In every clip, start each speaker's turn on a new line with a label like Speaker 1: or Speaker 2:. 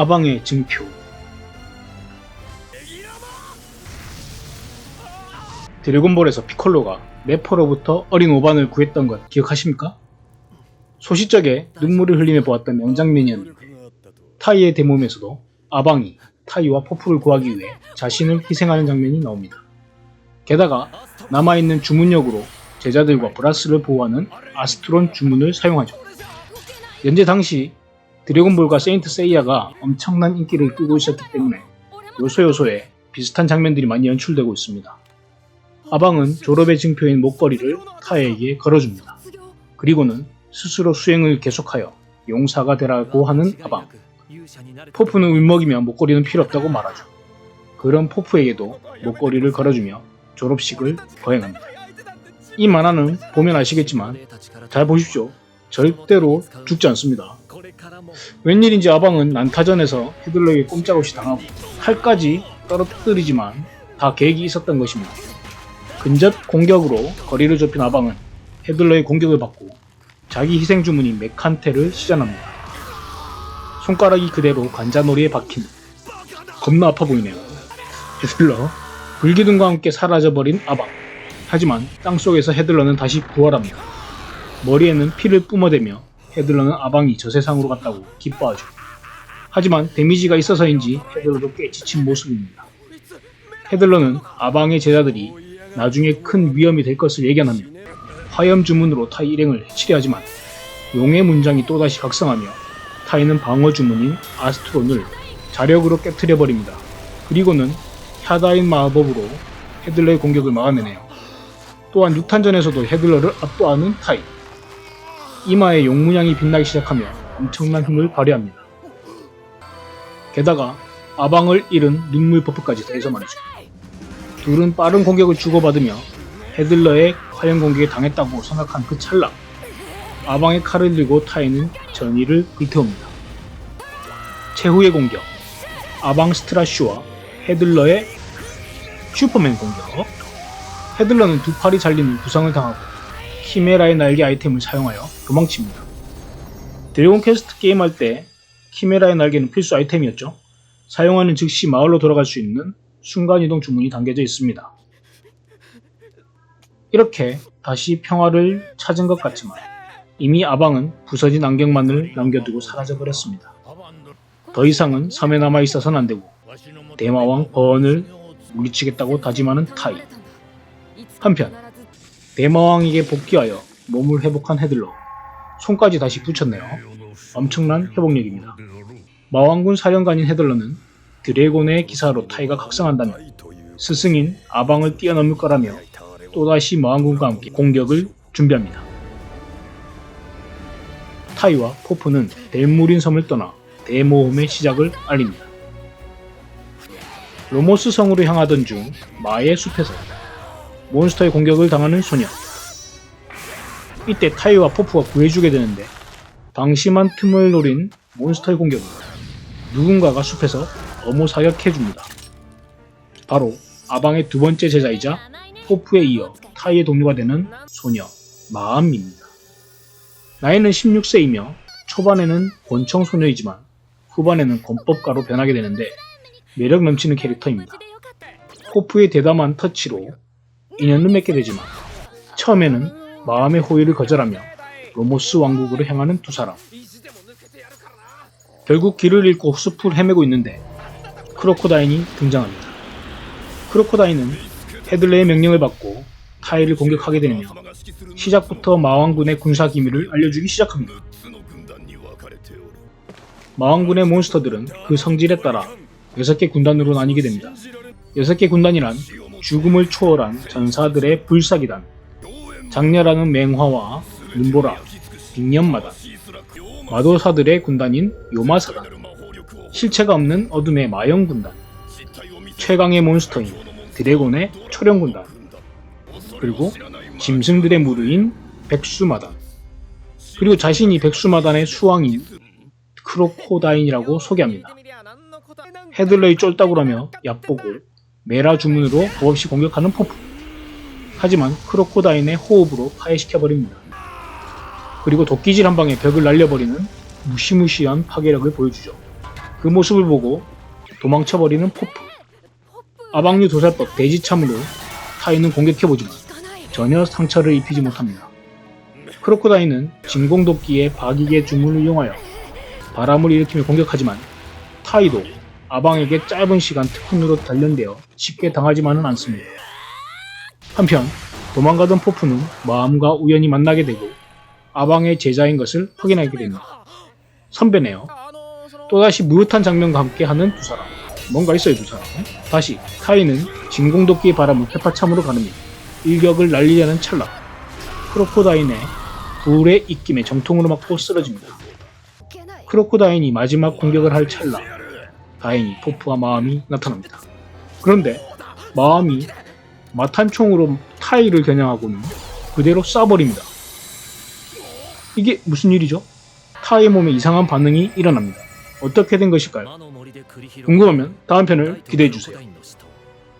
Speaker 1: 아방의 증표 드래곤볼에서 피콜로가 네퍼로부터 어린 오반을 구했던 것 기억하십니까? 소시적에 눈물을 흘리며 보았던 명장면이었는데 타이의 대몸에서도 아방이 타이와 포프를 구하기 위해 자신을 희생하는 장면이 나옵니다. 게다가 남아있는 주문력으로 제자들과 브라스를 보호하는 아스트론 주문을 사용하죠. 현재 당시 드래곤볼과 세인트 세이야가 엄청난 인기를 끌고 있었기 때문에 요소 요소에 비슷한 장면들이 많이 연출되고 있습니다. 아방은 졸업의 증표인 목걸이를 타에게 걸어줍니다. 그리고는 스스로 수행을 계속하여 용사가 되라고 하는 아방. 포프는 울먹이며 목걸이는 필요 없다고 말하죠. 그런 포프에게도 목걸이를 걸어주며 졸업식을 거행합니다. 이 만화는 보면 아시겠지만 잘 보십시오. 절대로 죽지 않습니다. 웬일인지 아방은 난타전에서 헤들러에게 꼼짝없이 당하고 칼까지 떨어뜨리지만 다 계획이 있었던 것입니다. 근접 공격으로 거리를 좁힌 아방은 헤들러의 공격을 받고 자기 희생 주문인 메칸테를 시전합니다. 손가락이 그대로 관자놀이에 박힌 겁나 아파 보이네요. 헤들러 불기둥과 함께 사라져버린 아방 하지만 땅속에서 헤들러는 다시 부활합니다. 머리에는 피를 뿜어대며 헤들러는 아방이 저 세상으로 갔다고 기뻐하죠. 하지만 데미지가 있어서인지 헤들러도 꽤 지친 모습입니다. 헤들러는 아방의 제자들이 나중에 큰 위험이 될 것을 예견하며 화염 주문으로 타이 일행을 해치려 하지만 용의 문장이 또다시 각성하며 타이는 방어 주문인 아스트론을 자력으로 깨뜨려 버립니다. 그리고는 샤다인 마법으로 헤들러의 공격을 막아내네요. 또한 6탄전에서도 헤들러를 압도하는 타이. 이마에 용문양이 빛나기 시작하며 엄청난 힘을 발휘합니다. 게다가 아방을 잃은 눈물 버프까지 더해서 말이죠. 둘은 빠른 공격을 주고받으며 헤들러의 화염 공격에 당했다고 생각한 그 찰나 아방의 칼을 들고 타이는 전의를 불태웁니다. 최후의 공격 아방 스트라슈와 헤들러의 슈퍼맨 공격 헤들러는 두 팔이 잘리는 부상을 당하고 키메라의 날개 아이템을 사용하여 도망칩니다. 드래곤 퀘스트 게임할 때 키메라의 날개는 필수 아이템이었죠. 사용하는 즉시 마을로 돌아갈 수 있는 순간이동 주문이 담겨져 있습니다. 이렇게 다시 평화를 찾은 것 같지만 이미 아방은 부서진 안경만을 남겨두고 사라져버렸습니다. 더 이상은 섬에 남아 있어서는 안되고 대마왕 버언을 물리치겠다고 다짐하는 타이. 한편 대마왕에게 복귀하여 몸을 회복한 헤들러 손까지 다시 붙였네요. 엄청난 회복력입니다. 마왕군 사령관인 헤들러는 드래곤의 기사로 타이가 각성한다면 스승인 아방을 뛰어넘을 거라며 또다시 마왕군과 함께 공격을 준비합니다. 타이와 포프는 대물인 섬을 떠나 대모험의 시작을 알립니다. 로모스 성으로 향하던 중 마의 숲에서 몬스터의 공격을 당하는 소녀. 이때 타이와 포프가 구해주게 되는데 방심한 틈을 노린 몬스터의 공격을 누군가가 숲에서 어모 사격해줍니다. 바로 아방의 두 번째 제자이자 포프에 이어 타이의 동료가 되는 소녀 마암입니다. 나이는 16세이며 초반에는 권총 소녀이지만 후반에는 권법가로 변하게 되는데 매력 넘치는 캐릭터입니다. 포프의 대담한 터치로 인연을 맺게 되지만 처음에는 마음의 호의를 거절하며 로모스 왕국으로 향하는 두 사람. 결국 길을 잃고 숲을 헤매고 있는데 크로코다인이 등장합니다. 크로코다인은 헤들레의 명령을 받고 타이를 공격하게 되며 시작부터 마왕군의 군사 기밀을 알려주기 시작합니다. 마왕군의 몬스터들은 그 성질에 따라 6개 군단으로 나뉘게 됩니다. 6개 군단이란 죽음을 초월한 전사들의 불사기단, 장렬하는 맹화와 눈보라, 빅년마단, 마도사들의 군단인 요마사단, 실체가 없는 어둠의 마영군단, 최강의 몬스터인 드래곤의 초령군단, 그리고 짐승들의 무르인 백수마단, 그리고 자신이 백수마단의 수왕인 크로코다인이라고 소개합니다. 헤들러의 쫄따구라며 얕보고 메라 주문으로 더없이 공격하는 포프. 하지만 크로코다인의 호흡으로 파괴시켜버립니다. 그리고 도끼질 한 방에 벽을 날려버리는 무시무시한 파괴력을 보여주죠. 그 모습을 보고 도망쳐버리는 포프. 아방류 도살법 대지참으로 타이는 공격해보지만 전혀 상처를 입히지 못합니다. 크로코다인은 진공도끼의 박익의 주문을 이용하여 바람을 일으키며 공격하지만 타이도 아방에게 짧은 시간 특훈으로 단련되어 쉽게 당하지만은 않습니다. 한편 도망가던 포프는 마음과 우연히 만나게 되고 아방의 제자인 것을 확인하게 됩니다. 선배네요. 또다시 무릇한 장면과 함께 하는 두 사람. 뭔가 있어요 두 사람. 다시 타이는 진공도끼의 바람을 페파참으로 가릅니다. 일격을 날리려는 찰나 크로코다인의 불의 입김에 정통으로 맞고 쓰러집니다. 크로코다인이 마지막 공격을 할 찰나 다행히 포프와 마음이 나타납니다. 그런데 마음이 마탄총으로 타이를 겨냥하고는 그대로 쏴버립니다. 이게 무슨 일이죠? 타이의 몸에 이상한 반응이 일어납니다. 어떻게 된 것일까요?
Speaker 2: 궁금하면 다음 편을 기대해 주세요.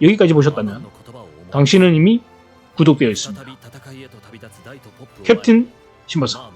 Speaker 1: 여기까지 보셨다면 당신은 이미 구독되어 있습니다.
Speaker 2: 캡틴
Speaker 1: 신바사